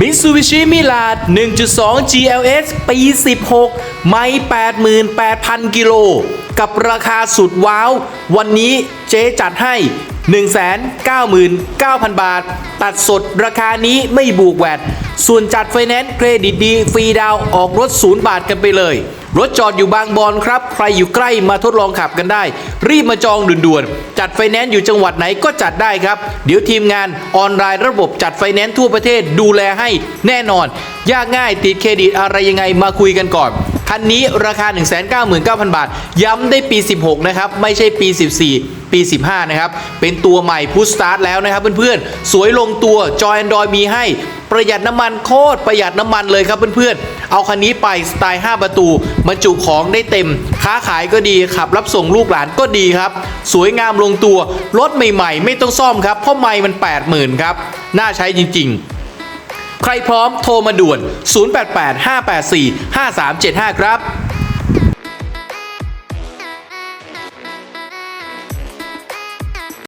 m i t s u b i s h i m i l a d 1.2 GLS ปี 16 ไม่ 88,000 กิโล กับราคาสุดว้าว วันนี้เจ๊จัดให้ 199,000 บาท ตัดสดราคานี้ไม่บวกแวดส่วนจัดไฟแนนซ์เครดิตดี ฟรีดาวออกรถ0บาทกันไปเลย รถจอดอยู่บางบอนครับ ใครอยู่ใกล้มาทดลองขับกันได้ รีบมาจองด่วนๆ จัดไฟแนนซ์อยู่จังหวัดไหนก็จัดได้ครับ เดี๋ยวทีมงานออนไลน์ระบบจัดไฟแนนซ์ทั่วประเทศดูแลให้แน่นอน ยากง่ายติดเครดิตอะไรยังไงมาคุยกันก่อน คันนี้ราคา 199,000 บาท ย้ำได้ปี 16 นะครับ ไม่ใช่ปี 14 ปี 15 นะครับ เป็นตัวใหม่พุชสตาร์ทแล้วนะครับเพื่อนๆ สวยลงตัวจอย Android มีให้ประหยัดน้ำมันโคตรประหยัดน้ำมันเลยครับเพื่อนๆ เอาคันนี้ไปสไตล์ 5 ประตูบรรจุของได้เต็ม ค้าขายก็ดีขับรับส่งลูกหลานก็ดีครับ สวยงามลงตัว รถใหม่ๆ ไม่ต้องซ่อมครับ เพราะไม่มัน 80,000 ครับ น่าใช้จริง ๆ ใครพร้อมโทรมาด่วน 088 584 5375 ครับ